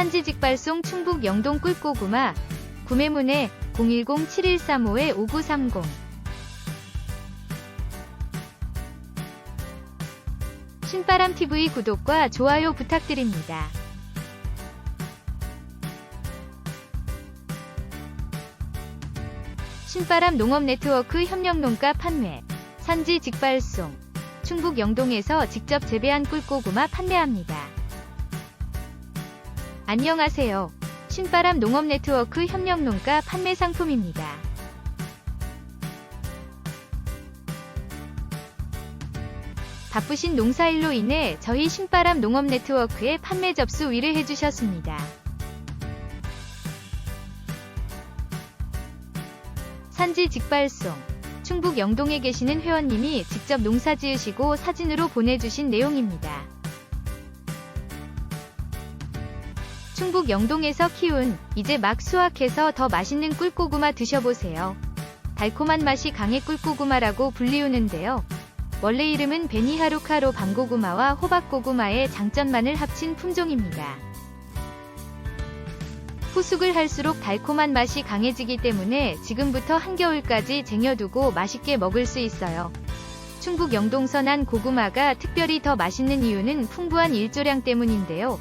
산지 직발송 충북 영동 꿀고구마 구매문의 010-7135-5930 신바람TV 구독과 좋아요 부탁드립니다. 신바람 농업 네트워크 협력 농가 판매 산지 직발송 충북 영동에서 직접 재배한 꿀고구마 판매합니다. 안녕하세요. 신바람 농업 네트워크 협력 농가 판매 상품입니다. 바쁘신 농사일로 인해 저희 신바람 농업 네트워크에 판매 접수 의뢰해 주셨습니다. 산지 직발송 충북 영동에 계시는 회원님이 직접 농사 지으시고 사진으로 보내주신 내용입니다. 충북 영동에서 키운 이제 막 수확해서 더 맛있는 꿀고구마 드셔보세요. 달콤한 맛이 강해 꿀고구마라고 불리우는데요. 원래 이름은 베니하루카로 밤고구마와 호박고구마의 장점만을 합친 품종입니다. 후숙을 할수록 달콤한 맛이 강해지기 때문에 지금부터 한겨울까지 쟁여두고 맛있게 먹을 수 있어요. 충북 영동선안 고구마가 특별히 더 맛있는 이유는 풍부한 일조량 때문인데요.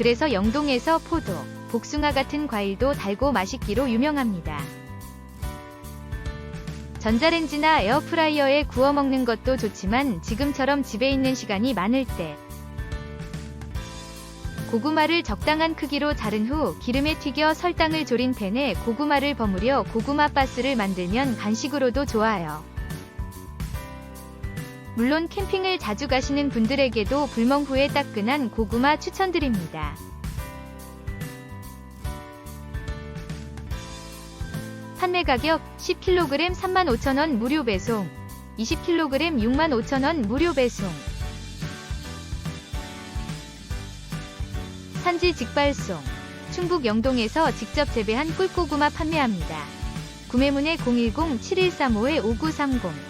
그래서 영동에서 포도, 복숭아 같은 과일도 달고 맛있기로 유명합니다. 전자레인지나 에어프라이어에 구워 먹는 것도 좋지만 지금처럼 집에 있는 시간이 많을 때 고구마를 적당한 크기로 자른 후 기름에 튀겨 설탕을 졸인 팬에 고구마를 버무려 고구마 바스를 만들면 간식으로도 좋아요. 물론 캠핑을 자주 가시는 분들에게도 불멍 후에 따끈한 고구마 추천드립니다. 판매 가격 10kg 35,000원 무료 배송 20kg 65,000원 무료 배송 산지 직발송 충북 영동에서 직접 재배한 꿀고구마 판매합니다. 구매문의 010-7135-5930